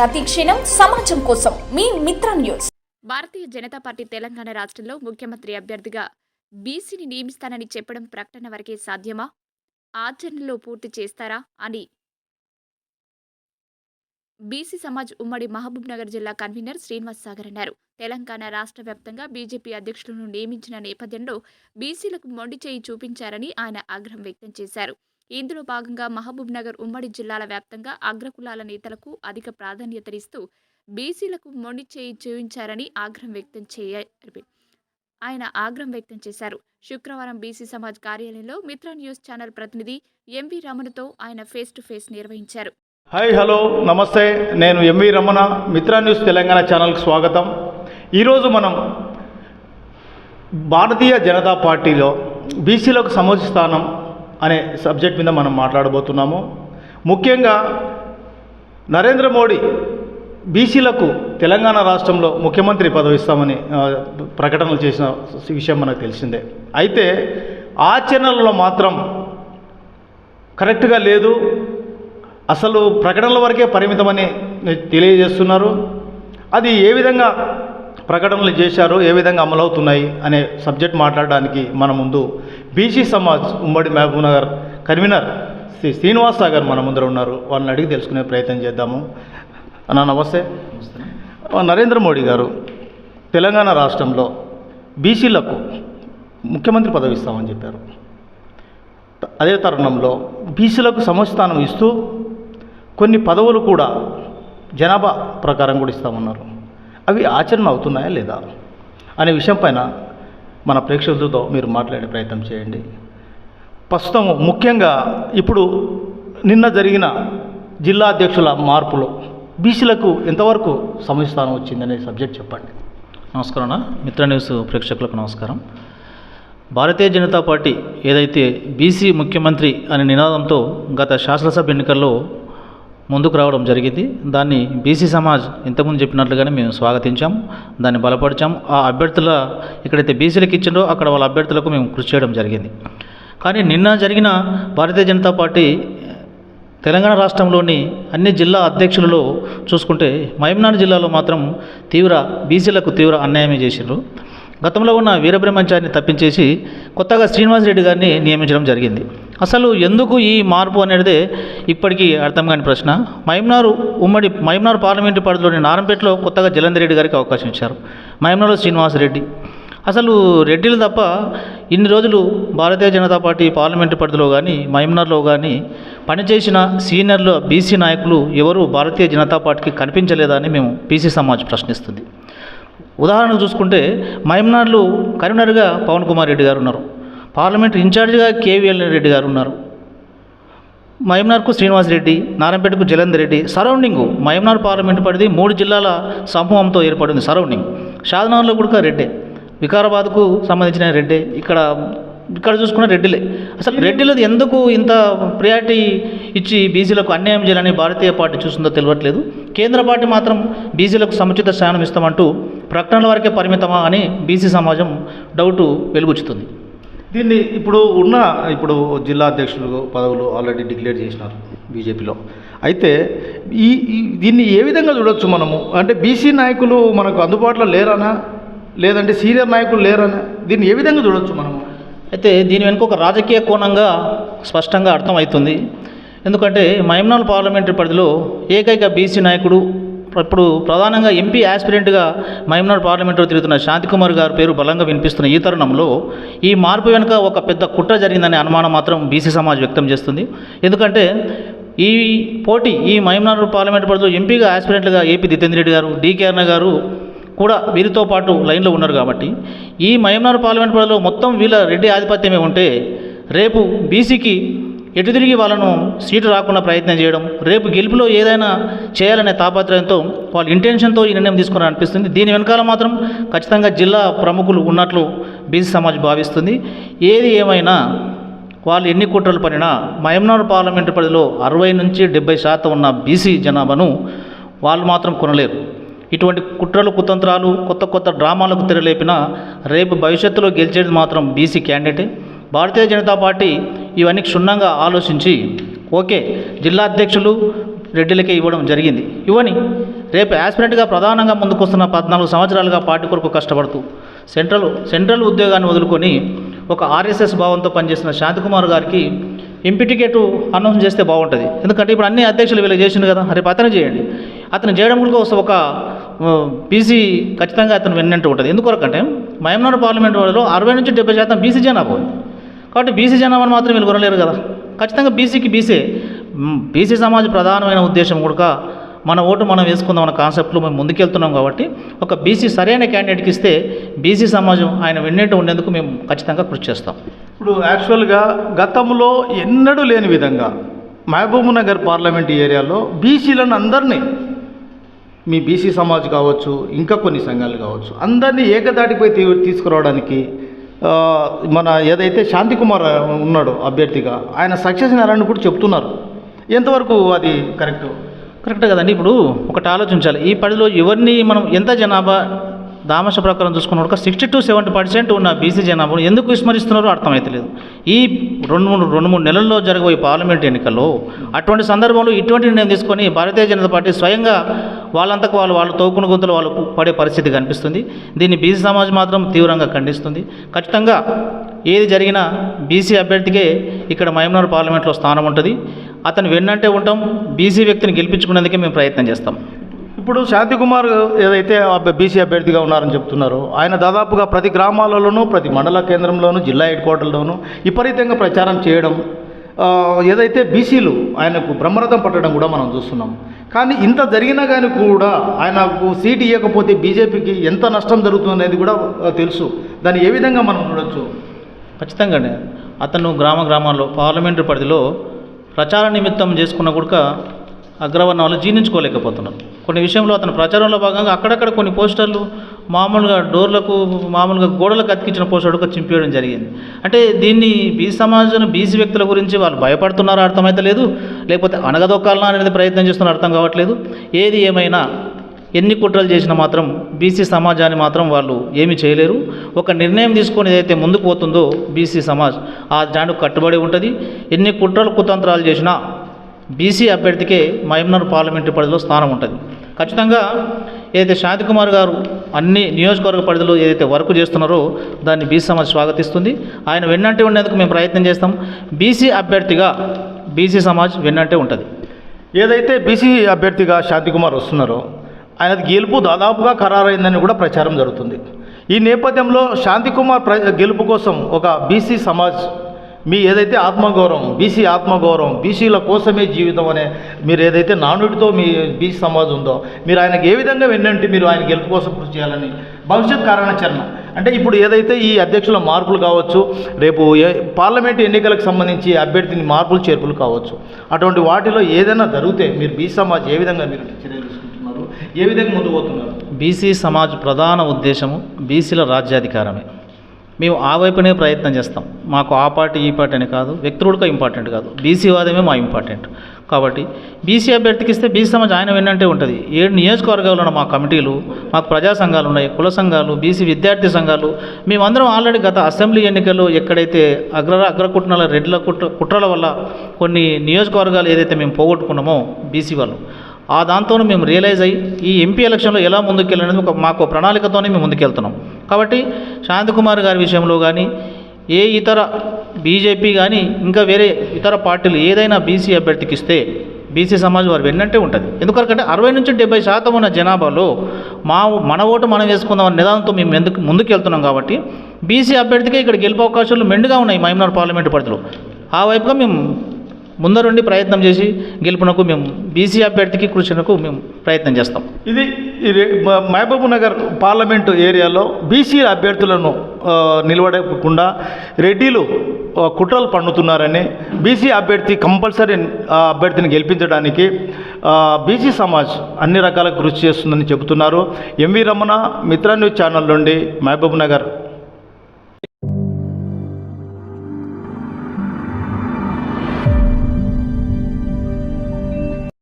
ప్రతి క్షణం సమాజం కోసం మీ మిత్ర న్యూస్. భారతీయ జనతా పార్టీ తెలంగాణ రాష్ట్రంలో ముఖ్యమంత్రి అభ్యర్థిగా బీసీని నియమిస్తానని చెప్పడం ప్రకటన వరకే సాధ్యమా? ఆచరణలో పూర్తి చేస్తారా అని బీసీ సమాజ్ ఉమ్మడి మహబూబ్ నగర్ జిల్లా కన్వీనర్ శ్రీనివాస్ సాగర్ అన్నారు. తెలంగాణ రాష్ట్ర వ్యాప్తంగా బీజేపీ అధ్యక్షులను నియమించిన నేపథ్యంలో బీసీలకు మొండి చేయి చూపించారని ఆయన ఆగ్రహం వ్యక్తం చేశారు. ఇందులో భాగంగా మహబూబ్ నగర్ ఉమ్మడి జిల్లాల వ్యాప్తంగా అగ్రకులాల నేతలకు అధిక ప్రాధాన్యతనిస్తూ బీసీలకు మొండి చేయి చూపించారని ఆగ్రహం వ్యక్తం చేయారు ఆయన ఆగ్రహం వ్యక్తం చేశారు. శుక్రవారం బీసీ సమాజ్ కార్యాలయంలో మిత్ర న్యూస్ ఛానల్ ప్రతినిధి ఎంవి రమణతో ఆయన ఫేస్ టు ఫేస్ నిర్వహించారు. హాయ్ హలో నమస్తే. నేను ఎంవి రమణ మిత్ర న్యూస్ తెలంగాణ ఛానల్కి స్వాగతం. ఈరోజు మనం భారతీయ జనతా పార్టీలో బీసీలకు సముచిత స్థానం అనే సబ్జెక్ట్ మీద మనం మాట్లాడబోతున్నాము. ముఖ్యంగా నరేంద్ర మోడీ బీసీలకు తెలంగాణ రాష్ట్రంలో ముఖ్యమంత్రి పదవి ఇస్తామని ప్రకటనలు చేసిన విషయం మనకు తెలిసిందే. అయితే ఆచరణలో మాత్రం కరెక్ట్గా లేదు. అసలు ప్రకటనల వరకే పరిమితమని తెలియజేస్తున్నారు. అది ఏ విధంగా ప్రకటనలు చేశారో ఏ విధంగా అమలవుతున్నాయి అనే సబ్జెక్ట్ మాట్లాడడానికి మన ముందు బీసీ సమాజ్ ఉమ్మడి మహబూబ్ నగర్ కన్వీనర్ శ్రీ శ్రీనివాస్ సాగర్ మన ముందర ఉన్నారు. వాళ్ళని అడిగి తెలుసుకునే ప్రయత్నం చేద్దాము. అన్న నమస్తే. నరేంద్ర మోడీ గారు తెలంగాణ రాష్ట్రంలో బీసీలకు ముఖ్యమంత్రి పదవి ఇస్తామని చెప్పారు. అదే తరుణంలో బీసీలకు సమస్థానం ఇస్తూ కొన్ని పదవులు కూడా జనాభా ప్రకారం కూడా ఇస్తామన్నారు. అవి ఆచరణ అవుతున్నాయా లేదా అనే విషయం పైన మన ప్రేక్షకులతో మీరు మాట్లాడే ప్రయత్నం చేయండి. ప్రస్తుతం ముఖ్యంగా ఇప్పుడు నిన్న జరిగిన జిల్లా అధ్యక్షుల మార్పులో బీసీలకు ఎంతవరకు సమస్థానం వచ్చిందనే సబ్జెక్ట్ చెప్పండి. నమస్కారం అన్న. మిత్ర న్యూస్ ప్రేక్షకులకు నమస్కారం. భారతీయ జనతా పార్టీ ఏదైతే బీసీ ముఖ్యమంత్రి అనే నినాదంతో గత శాసనసభ ఎన్నికల్లో ముందుకు రావడం జరిగింది. దాన్ని బీసీ సమాజ్ ఇంతకుముందు చెప్పినట్లుగానే మేము స్వాగతించాం. దాన్ని బలపరిచాం. ఆ అభ్యర్థుల ఎక్కడైతే బీసీలకు ఇచ్చిండో అక్కడ వాళ్ళ అభ్యర్థులకు మేము కృషి చేయడం జరిగింది. కానీ నిన్న జరిగిన భారతీయ జనతా పార్టీ తెలంగాణ రాష్ట్రంలోని అన్ని జిల్లా అధ్యక్షులలో చూసుకుంటే మహమ్నాడు జిల్లాలో మాత్రం తీవ్ర బీసీలకు తీవ్ర అన్యాయమే చేసిండ్రు. గతంలో ఉన్న వీరబ్రహ్మచారిని తప్పించేసి కొత్తగా శ్రీనివాసరెడ్డి గారిని నియమించడం జరిగింది. అసలు ఎందుకు ఈ మార్పు అనేది ఇప్పటికీ అర్థం కాని ప్రశ్న. మహబూబ్నగర్ ఉమ్మడి మహబూబ్నగర్ పార్లమెంటు పరిధిలోని నారంపేటలో కొత్తగా జలంధర్ రెడ్డి గారికి అవకాశం ఇచ్చారు. మహబూబ్నగర్లో శ్రీనివాసరెడ్డి అసలు రెడ్డిలు తప్ప ఇన్ని రోజులు భారతీయ జనతా పార్టీ పార్లమెంటు పరిధిలో కానీ మహమ్నర్లో కానీ పనిచేసిన సీనియర్లు బీసీ నాయకులు ఎవరు భారతీయ జనతా పార్టీకి కనిపించలేదని మేము బీసీ సమాజ్ ప్రశ్నిస్తుంది. ఉదాహరణకు చూసుకుంటే మహమ్నార్లు కరీంనగర్గా పవన్ కుమార్ రెడ్డి గారు ఉన్నారు. పార్లమెంట్ ఇన్ఛార్జిగా కేవీఎల్ రెడ్డి గారు ఉన్నారు. మహమ్నార్కు శ్రీనివాస్ రెడ్డి నారాయణపేటకు జలంధర్ రెడ్డి సరౌండింగ్ మయంనార్ పార్లమెంట్ పరిధి మూడు జిల్లాల సమూహంతో ఏర్పడింది సరౌండింగ్. షాద్నగర్లో కూడా రెడ్డే. వికారాబాద్కు సంబంధించిన రెడ్డే. ఇక్కడ ఇక్కడ చూసుకున్న రెడ్డిలే. అసలు రెడ్డిలది ఎందుకు ఇంత ప్రియారిటీ ఇచ్చి బీసీలకు అన్యాయం చేయాలని భారతీయ పార్టీ చూస్తుందో తెలియట్లేదు కేంద్ర పార్టీ మాత్రం బీసీలకు సముచిత స్థానం ఇస్తామంటూ ప్రకటనల వరకే పరిమితమా అని బీసీ సమాజం డౌటు వెలుగుచ్చుతుంది. దీన్ని ఇప్పుడు ఉన్న ఇప్పుడు జిల్లా అధ్యక్షులు పదవులు ఆల్రెడీ డిక్లేర్ చేసినారు బీజేపీలో. అయితే ఈ ఈ- దీన్ని ఏ విధంగా చూడొచ్చు మనము? అంటే బీసీ నాయకులు మనకు అందుబాటులో లేరనా? లేదంటే సీనియర్ నాయకులు లేరనా? దీన్ని ఏ విధంగా చూడొచ్చు మనము? అయితే దీని వెనుక ఒక రాజకీయ కోణంగా స్పష్టంగా అర్థమవుతుంది. ఎందుకంటే మహిమనాల్ పార్లమెంటరీ పరిధిలో ఏకైక బీసీ నాయకుడు ఇప్పుడు ప్రధానంగా ఎంపీ యాస్పిరెంట్గా మహిమనాడు పార్లమెంట్లో తిరుగుతున్న శాంతికుమార్ గారి పేరు బలంగా వినిపిస్తున్న ఈ తరుణంలో ఈ మార్పు వెనుక ఒక పెద్ద కుట్ర జరిగిందనే అనుమానం మాత్రం బీసీ సమాజ్ వ్యక్తం చేస్తుంది. ఎందుకంటే ఈ పోటీ ఈ మహిమనాడు పార్లమెంట్ పరిధిలో ఎంపీగా యాస్పిరెంట్లుగా ఏపీ జితేంద్ర రెడ్డి గారు డికే అన్న గారు కూడా వీరితో పాటు లైన్లో ఉన్నారు కాబట్టి ఈ మయమ్నార్ పార్లమెంట్ పరిధిలో మొత్తం వీళ్ళ రెడ్డి ఆధిపత్యమే ఉంటే రేపు బీసీకి ఎటు తిరిగి వాళ్ళను సీటు రాకుండా ప్రయత్నం చేయడం రేపు గెలుపులో ఏదైనా చేయాలనే తాపత్రయంతో వాళ్ళ ఇంటెన్షన్తో ఈ నిర్ణయం తీసుకుని అనిపిస్తుంది. దీని వెనకాల మాత్రం ఖచ్చితంగా జిల్లా ప్రముఖులు ఉన్నట్లు బీసీ సమాజ్ భావిస్తుంది. ఏది ఏమైనా వాళ్ళు ఎన్ని కుట్రలు పనినా మహమ్నార్ పార్లమెంటు పరిధిలో అరవై నుంచి డెబ్బై శాతం ఉన్న బీసీ జనాభాను వాళ్ళు మాత్రం కొనలేరు. ఇటువంటి కుట్రలు కుతంత్రాలు కొత్త కొత్త డ్రామాలకు తెరలేపిన రేపు భవిష్యత్తులో గెలిచేది మాత్రం బీసీ క్యాండిడేటే. భారతీయ జనతా పార్టీ ఇవన్నీ క్షుణ్ణంగా ఆలోచించి ఓకే జిల్లా అధ్యక్షులు రెడ్డిలకే ఇవ్వడం జరిగింది. ఇవ్వని రేపు యాస్పిరెంట్గా ప్రధానంగా ముందుకొస్తున్న పద్నాలుగు సంవత్సరాలుగా పార్టీ కొరకు కష్టపడుతూ సెంట్రల్ సెంట్రల్ ఉద్యోగాన్ని వదులుకొని ఒక ఆర్ఎస్ఎస్ భావంతో పనిచేసిన శాంతికుమార్ గారికి ఎంపీ టికెట్ అనౌన్స్ చేస్తే బాగుంటుంది. ఎందుకంటే ఇప్పుడు అన్ని అధ్యక్షులు వీళ్ళకి చేసింది కదా రేపు అతను చేయండి. అతను చేయడం కూడా ఒక బీసీ ఖచ్చితంగా అతను వెన్నంటూ ఉంటుంది. ఎందుకొరకంటే మయంనాడు పార్లమెంట్ వాళ్ళలో అరవై నుంచి డెబ్బై శాతం బీసీ జనాభా ఉంది. కాబట్టి బీసీ జనాభాను మాత్రం వీళ్ళు కొనలేరు కదా. ఖచ్చితంగా బీసీకి బీసీ బీసీ సమాజ ప్రధానమైన ఉద్దేశం కూడా మన ఓటు మనం వేసుకుందాం అన్న కాన్సెప్ట్లో మేము ముందుకెళ్తున్నాం కాబట్టి ఒక బీసీ సరైన క్యాండిడేట్కి ఇస్తే బీసీ సమాజం ఆయన విన్నట్టు ఉండేందుకు మేము ఖచ్చితంగా కృషి చేస్తాం. ఇప్పుడు యాక్చువల్గా గతంలో ఎన్నడూ లేని విధంగా మహబూబ్ నగర్ పార్లమెంట్ ఏరియాలో బీసీలను అందరినీ మీ బీసీ సమాజ్ కావచ్చు ఇంకా కొన్ని సంఘాలు కావచ్చు అందరినీ ఏకదాటిపై తీ- తీసుకురావడానికి మన ఏదైతే శాంతికుమార్ ఉన్నాడో అభ్యర్థిగా ఆయన సక్సెస్ అయ్యారని కూడా చెప్తున్నారు. ఎంతవరకు అది కరెక్ట్? కరెక్ట్ కదండి. ఇప్పుడు ఒకటి ఆలోచించాలి. ఈ పరిధిలో ఎవరిని మనం ఎంత జనాభా దామశ ప్రకారం చూసుకున్నప్పుడు సిక్స్టీ టు సెవెంటీ పర్సెంట్ ఉన్న బీసీ జనాభాను ఎందుకు విస్మరిస్తున్నారో అర్థమైతలేదు. ఈ రెండు మూడు రెండు మూడు నెలల్లో జరగబోయే పార్లమెంట్ ఎన్నికల్లో అటువంటి సందర్భంలో ఇటువంటి నిర్ణయం తీసుకొని భారతీయ జనతా పార్టీ స్వయంగా వాళ్ళంతకు వాళ్ళు వాళ్ళు తోకుని గుంతలు వాళ్ళు పడే పరిస్థితి కనిపిస్తుంది. దీన్ని బీసీ సమాజ్ మాత్రం తీవ్రంగా ఖండిస్తుంది. ఖచ్చితంగా ఏది జరిగినా బీసీ అభ్యర్థికే ఇక్కడ మహమూర్ పార్లమెంట్లో స్థానం ఉంటుంది. అతను వెన్నంటే ఉంటాం బీసీ వ్యక్తిని గెలిపించుకునేందుకే మేము ప్రయత్నం చేస్తాం. ఇప్పుడు శాంతికుమార్ ఏదైతే బీసీ అభ్యర్థిగా ఉన్నారని చెప్తున్నారో ఆయన దాదాపుగా ప్రతి గ్రామాలలోనూ ప్రతి మండల కేంద్రంలోనూ జిల్లా హెడ్ క్వార్టర్లోనూ విపరీతంగా ప్రచారం చేయడం ఏదైతే బీసీలు ఆయనకు బ్రహ్మరథం పట్టడం కూడా మనం చూస్తున్నాం. కానీ ఇంత జరిగినా కానీ కూడా ఆయనకు సీట్ ఇవ్వకపోతే బీజేపీకి ఎంత నష్టం జరుగుతుంది అనేది కూడా తెలుసు. దాన్ని ఏ విధంగా మనం చూడొచ్చు? ఖచ్చితంగా అతను గ్రామ గ్రామాల్లో పార్లమెంటు పరిధిలో ప్రచార నిమిత్తం చేసుకున్న కూడా అగ్రవర్ణ వాళ్ళు జీర్ణించుకోలేకపోతున్నారు. కొన్ని విషయంలో అతను ప్రచారంలో భాగంగా అక్కడక్కడ కొన్ని పోస్టర్లు మామూలుగా డోర్లకు మామూలుగా గోడలకు అతికించిన పోస్టర్లకు కూడా చింపేయడం జరిగింది. అంటే దీన్ని బీసీ సమాజం బీసీ వ్యక్తుల గురించి వాళ్ళు భయపడుతున్నారో అర్థమైతే లేదు లేకపోతే అనగదొక్కాలనా అనేది ప్రయత్నం చేస్తున్నారో అర్థం కావట్లేదు. ఏది ఏమైనా ఎన్ని కుట్రలు చేసినా మాత్రం బీసీ సమాజాన్ని మాత్రం వాళ్ళు ఏమీ చేయలేరు. ఒక నిర్ణయం తీసుకొని ఏదైతే ముందుకు పోతుందో బీసీ సమాజ్ ఆ జాండు కట్టుబడి ఉంటుంది. ఎన్ని కుట్రలు కుతంత్రాలు చేసినా బీసీ అభ్యర్థికే మహమ్నార్ పార్లమెంటరీ పరిధిలో స్థానం ఉంటుంది. ఖచ్చితంగా ఏదైతే శాంతికుమార్ గారు అన్ని నియోజకవర్గ పరిధిలో ఏదైతే వర్క్ చేస్తున్నారో దాన్ని బీసీ సమాజ్ స్వాగతిస్తుంది. ఆయన వెన్నంటే ఉండేందుకు మేము ప్రయత్నం చేస్తాం. బీసీ అభ్యర్థిగా బీసీ సమాజ్ వెన్నంటే ఉంటుంది. ఏదైతే బీసీ అభ్యర్థిగా శాంతికుమార్ వస్తున్నారో ఆయనది గెలుపు దాదాపుగా ఖరారైందని కూడా ప్రచారం జరుగుతుంది. ఈ నేపథ్యంలో శాంతికుమార్ ప్ర గెలుపు కోసం ఒక బీసీ సమాజ్ మీ ఏదైతే ఆత్మగౌరవం బీసీ ఆత్మగౌరవం బీసీల కోసమే జీవితం అనే మీరు ఏదైతే నానుడితో మీ బీసీ సమాజం ఉందో మీరు ఆయనకు ఏ విధంగా వెన్నంటే మీరు ఆయన గెలుపు కోసం కృషి చేయాలని భవిష్యత్ కార్యాచరణ అంటే ఇప్పుడు ఏదైతే ఈ అధ్యక్షుల మార్పులు కావచ్చు రేపు ఏ పార్లమెంట్ ఎన్నికలకు సంబంధించి అభ్యర్థిని మార్పులు చేర్పులు కావచ్చు అటువంటి వాటిలో ఏదైనా జరిగితే మీరు బీసీ సమాజ్ ఏ విధంగా మీరు చర్యలు తీసుకుంటున్నారు ఏ విధంగా ముందు పోతున్నారు? బీసీ సమాజ్ ప్రధాన ఉద్దేశము బీసీల రాజ్యాధికారమే. మేము ఆ వైపునే ప్రయత్నం చేస్తాం. మాకు ఆ పార్టీ ఈ పార్టీ అని కాదు వ్యక్తులు కూడా ఇంపార్టెంట్ కాదు. బీసీ వాదమే మా ఇంపార్టెంట్. కాబట్టి బీసీ అభ్యర్థికి ఇస్తే బీసీ సమాజం ఆయన వెన్నంటే ఉంటుంది. ఏడు నియోజకవర్గాల్లో ఉన్న మా కమిటీలు మాకు ప్రజా సంఘాలు ఉన్నాయి కుల సంఘాలు బీసీ విద్యార్థి సంఘాలు మేమందరం ఆల్రెడీ గత అసెంబ్లీ ఎన్నికల్లో ఎక్కడైతే అగ్ర అగ్రకుట్నాల రెడ్ల కుట్ర కుట్రల వల్ల కొన్ని నియోజకవర్గాలు ఏదైతే మేము పోగొట్టుకున్నామో బీసీ వాళ్ళు ఆ దాంతోనే మేము రియలైజ్ అయ్యి ఈ ఎంపీ ఎలక్షన్లో ఎలా ముందుకెళ్ళాలనేది ఒక మాకు ప్రణాళికతోనే మేము ముందుకెళ్తున్నాం. కాబట్టి శాంతికుమార్ గారి విషయంలో కానీ ఏ ఇతర బీజేపీ కానీ ఇంకా వేరే ఇతర పార్టీలు ఏదైనా బీసీ అభ్యర్థికి ఇస్తే బీసీ సమాజ్ వారు వెన్నంటే ఉంటుంది. ఎందుకంటే అరవై నుంచి డెబ్బై శాతం ఉన్న జనాభాలో మా మన ఓటు మనం వేసుకుందాం అనే నిదానంతో మేము ఎందుకు ముందుకు వెళ్తున్నాం కాబట్టి బీసీ అభ్యర్థికే ఇక్కడ గెలుపు అవకాశాలు మెండుగా ఉన్నాయి మహమ్నార్ పార్లమెంటు పరిధిలో. ఆ వైపుగా మేము ముందరుండి ప్రయత్నం చేసి గెలుపునకు మేము బీసీ అభ్యర్థికి కృషినకు మేము ప్రయత్నం చేస్తాం. ఇది ఈ మహబూబ్ నగర్ పార్లమెంటు ఏరియాలో బీసీ అభ్యర్థులను నిలబడకుండా రెడ్డిలు కుట్రలు పన్నుతున్నారని బీసీ అభ్యర్థి కంపల్సరీ అభ్యర్థిని గెలిపించడానికి బీసీ సమాజ్ అన్ని రకాల కృషి చేస్తుందని చెబుతున్నారు. MV Ramana Mitra news channel నుండి మహబూబ్ నగర్